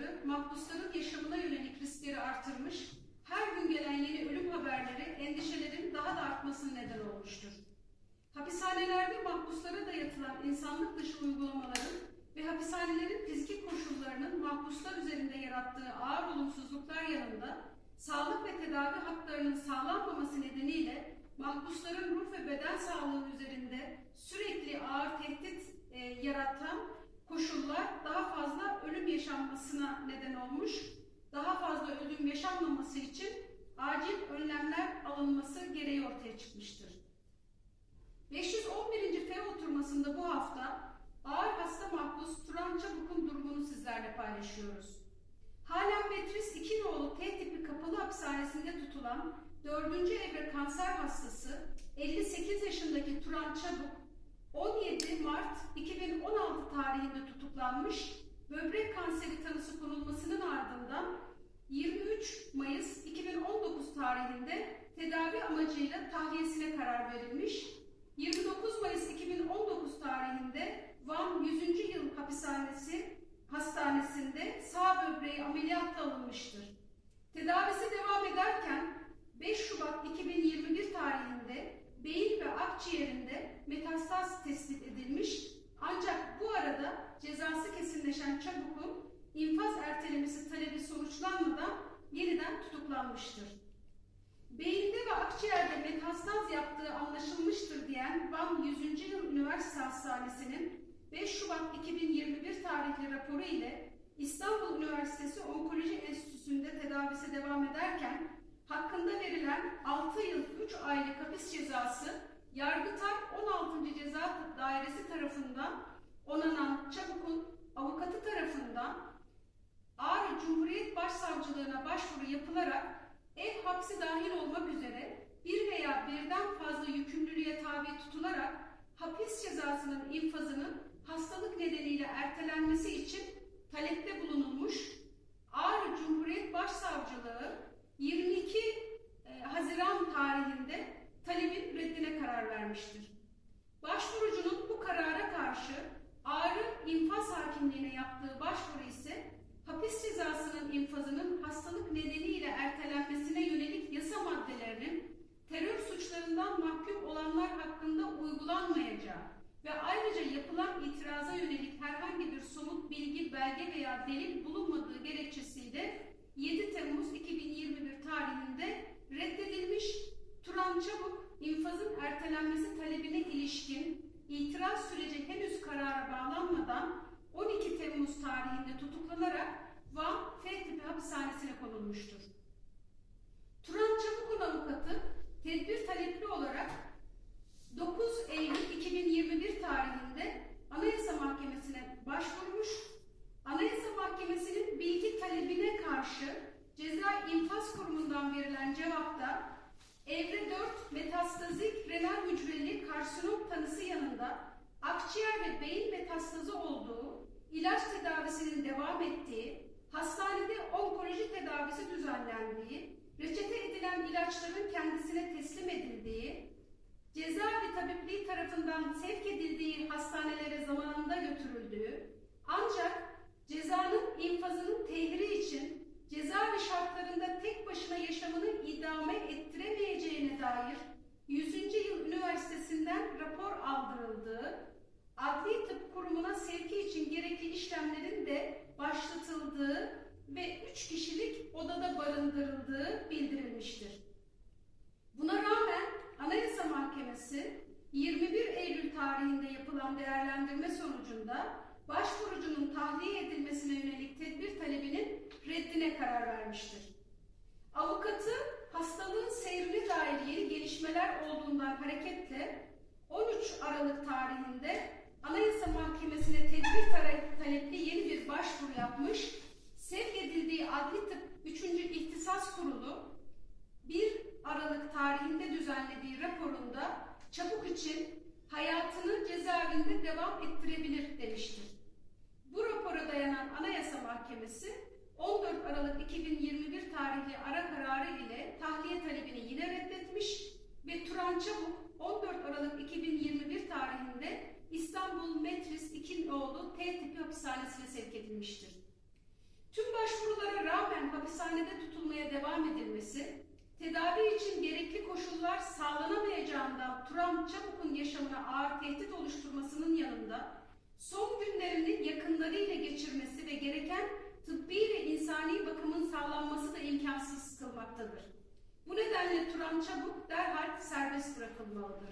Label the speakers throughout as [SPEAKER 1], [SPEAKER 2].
[SPEAKER 1] koşulları mahpusların yaşamına yönelik riskleri artırmış, her gün gelen yeni ölüm haberleri endişelerin daha da artmasına neden olmuştur. Hapishanelerde mahpuslara dayatılan insanlık dışı uygulamaların ve hapishanelerin fiziki koşullarının mahpuslar üzerinde yarattığı ağır olumsuzluklar yanında sağlık ve tedavi haklarının sağlanmaması nedeniyle mahpusların ruh ve beden sağlığı üzerinde sürekli ağır tehdit e, yaratan koşullar daha fazla ölüm yaşanmasına neden olmuş, daha fazla ölüm yaşanmaması için acil önlemler alınması gereği ortaya çıkmıştır. 511. F oturmasında bu hafta ağır hasta mahpus Turan Çabuk'un durumunu sizlerle paylaşıyoruz. Halen Metris 2 nolu T tipi kapalı hapishanesinde tutulan 4. evre kanser hastası 58 yaşındaki Turan Çabuk 17 Mart 2016 tarihinde tutuklanmış böbrek kanseri tanısı konulmasının ardından 23 Mayıs 2019 tarihinde tedavi amacıyla tahliyesine karar verilmiş. 29 Mayıs 2019 tarihinde Van 100. Yıl Hapishanesi Hastanesi'nde sağ böbreği ameliyatla alınmıştır. Tedavisi devam ederken 5 Şubat 2021 tarihinde beyin ve akciğerinde metastaz tespit edilmiş ancak bu arada cezası kesinleşen Çabuk'un infaz ertelemesi talebi sonuçlanmadan yeniden tutuklanmıştır. Beyinde ve akciğerde metastaz yaptığı anlaşılmıştır diyen Van 100. Yıl Üniversite Hastanesi'nin 5 Şubat 2021 tarihli raporu ile İstanbul Üniversitesi Onkoloji Enstitüsü'nde tedavisi devam ederken hakkında verilen 6 yıl 3 aylık hapis cezası Yargıtay 16. Ceza Dairesi tarafından onanan Çabuk'un avukatı tarafından Ağrı Cumhuriyet Başsavcılığına başvuru yapılarak ev hapsi dahil olmak üzere bir veya birden fazla yükümlülüğe tabi tutularak hapis cezasının infazının hastalık nedeniyle ertelenmesi için talepte bulunulmuş. Ağrı Cumhuriyet Başsavcılığı 22 e, Haziran tarihinde talebin reddine karar vermiştir. Başvurucunun bu karara karşı Ağrı İnfaz Hakimliğine yaptığı başvuru ise hapis cezasının infazının hastalık nedeniyle ertelenmesine yönelik yasa maddelerinin terör suçlarından mahkum olanlar hakkında uygulanmayacağı ve ayrıca yapılan itiraza yönelik herhangi bir somut bilgi, belge veya delil bulunmadığı gerekçesiyle 7 Temmuz 2021 tarihinde reddedilmiş Turan Çabuk infazın ertelenmesi talebine ilişkin itiraz süreci henüz karara bağlanmadan 12 Temmuz tarihinde tutuklanarak Van F tipi hapishanesine konulmuştur. Turan Çabuk'un avukatı tedbir talepli olarak 9 Eylül 2021 tarihinde Anayasa Mahkemesi'ne başvurmuş. Anayasa Mahkemesi'nin bilgi talebine karşı Ceza İnfaz Kurumu'ndan verilen cevapta evre 4 metastazik renal hücreli karsinom tanısı yanında akciğer ve beyin metastazı olduğu, ilaç tedavisinin devam ettiği, hastanede onkoloji tedavisi düzenlendiği, reçete edilen ilaçların kendisine teslim edildiği, cezaevi tabipliği tarafından sevk edildiği hastanelere zamanında götürüldüğü, ancak cezanın infazının tehri için cezaevi şartlarında tek başına yaşamını idame ettiremeyeceğine dair 100. Yıl Üniversitesi'nden rapor aldırıldığı, Adli Tıp Kurumu'na sevki için gerekli işlemlerin de başlatıldığı ve 3 kişilik odada barındırıldığı bildirilmiştir. Buna rağmen Anayasa Mahkemesi 21 Eylül tarihinde yapılan değerlendirme sonucunda başvurucunun tahliye edilmesine yönelik tedbir talebinin reddine karar vermiştir. Avukatı hastalığın seyrine dair yeni gelişmeler olduğundan hareketle 13 Aralık tarihinde Anayasa Mahkemesi'ne tedbir talepli yeni bir başvuru yapmış, sevk edildiği Adli Tıp 3. İhtisas Kurulu 1 Aralık tarihinde düzenlediği raporunda Çabuk için hayatını cezaevinde devam ettirebilir demiştir. Bu rapora dayanan Anayasa Mahkemesi 14 Aralık 2021 tarihli ara kararı ile tahliye talebini yine reddetmiş ve Turan Çabuk 14 Aralık 2021 tarihinde İstanbul Metris 2 nolu T tipi hapishanesine sevk edilmiştir. Tüm başvurulara rağmen hapishanede tutulmaya devam edilmesi, tedavi için gerekli koşullar sağlanamayacağından Turan Çabuk'un yaşamına ağır tehdit oluşturmasının yanında son günlerini yakınlarıyla geçirmesi ve gereken tıbbi ve insani bakımın sağlanması da imkansız kılmaktadır. Bu nedenle Turan Çabuk derhal serbest bırakılmalıdır.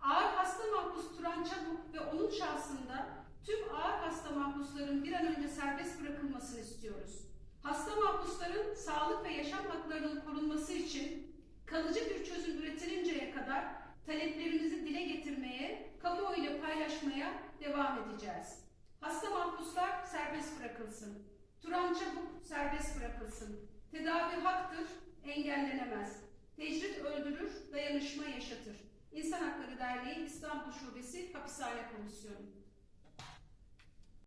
[SPEAKER 1] Ağır hasta mahpus Turan Çabuk ve onun şahsında tüm ağır hasta mahpusların bir an önce serbest bırakılmasını istiyoruz. Hasta mahpusların sağlık ve yaşam haklarının korunması için kalıcı bir çözüm üretilinceye kadar taleplerimizi dile getirmeye, kamuoyuyla paylaşmaya devam edeceğiz. Hasta mahpuslar serbest bırakılsın. Turan Çabuk serbest bırakılsın. Tedavi haktır, engellenemez. Tecrit öldürür, dayanışma yaşatır. İnsan Hakları Derneği İstanbul Şubesi Hapishane Komisyonu.